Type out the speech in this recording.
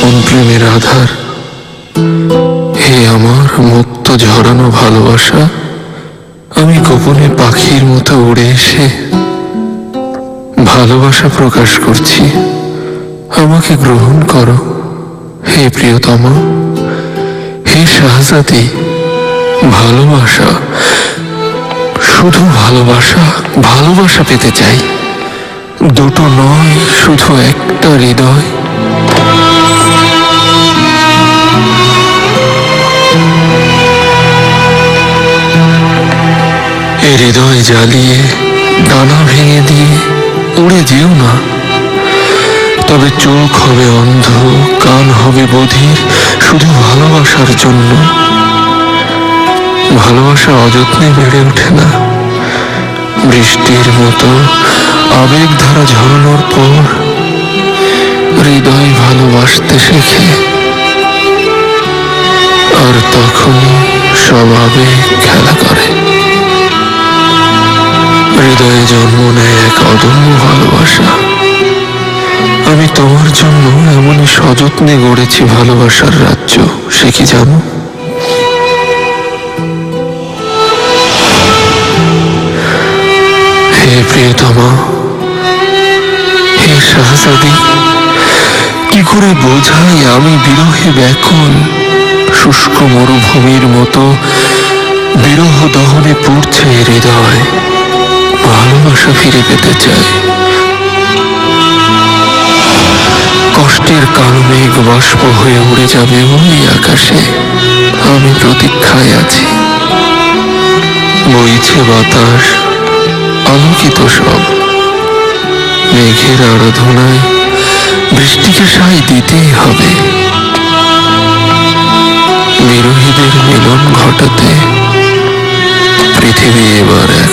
আপন প্রেমের আধার। হে আমার মুক্ত ঝরানো ভালোবাসা, আমি গোপনে পাখির মতো উড়ে এসে ভালোবাসা প্রকাশ করছি। আমাকে গ্রহণ করো, হে প্রিয়তম। হে শাহজাদি, ভালোবাসা, শুধু ভালোবাসা ভালোবাসা পেতে চাই। দুটো নয়, শুধু একটা হৃদয়। হৃদয় জ্বালিয়ে ডানা ভেঙে দিয়ে উড়ে যেও না। তবে চোখ হবে অন্ধ, কান হবে বধির, শুধু ভালোবাসার জন্য। ভালোবাসা অযত্নে বেড়ে ওঠে না। বৃষ্টির মতো আবেগ ধারা ঝরানোর পর হৃদয় ভালোবাসতে শেখে। আর তখনই সব আবেগ এক অদম্য ভালোবাসা। আমি তোমার জন্য এমনই সযত্নে গড়েছি ভালোবাসার রাজ্য, সে কি জানো? হে প্রিয়তমা, হে শাহজাদি কি করে বোঝাই আমি বিরহে ব্যাকুল? শুষ্ক মরুভূমির মতো বিরহ দহনে পড়ছে হৃদয়। ভালোবাসা ফিরে পেতে চাই। কষ্টের মেঘ বাষ্প হয়ে উড়ে যাবে ওই আকাশে। আমি প্রতীক্ষায় আছি। বইছে বাতাস, আলোকিত সব। মেঘের আরাধনায় বৃষ্টিকে সাই দিতেই হবে। বিরোহীদের মিলন ঘটাতে পৃথিবী এবার এক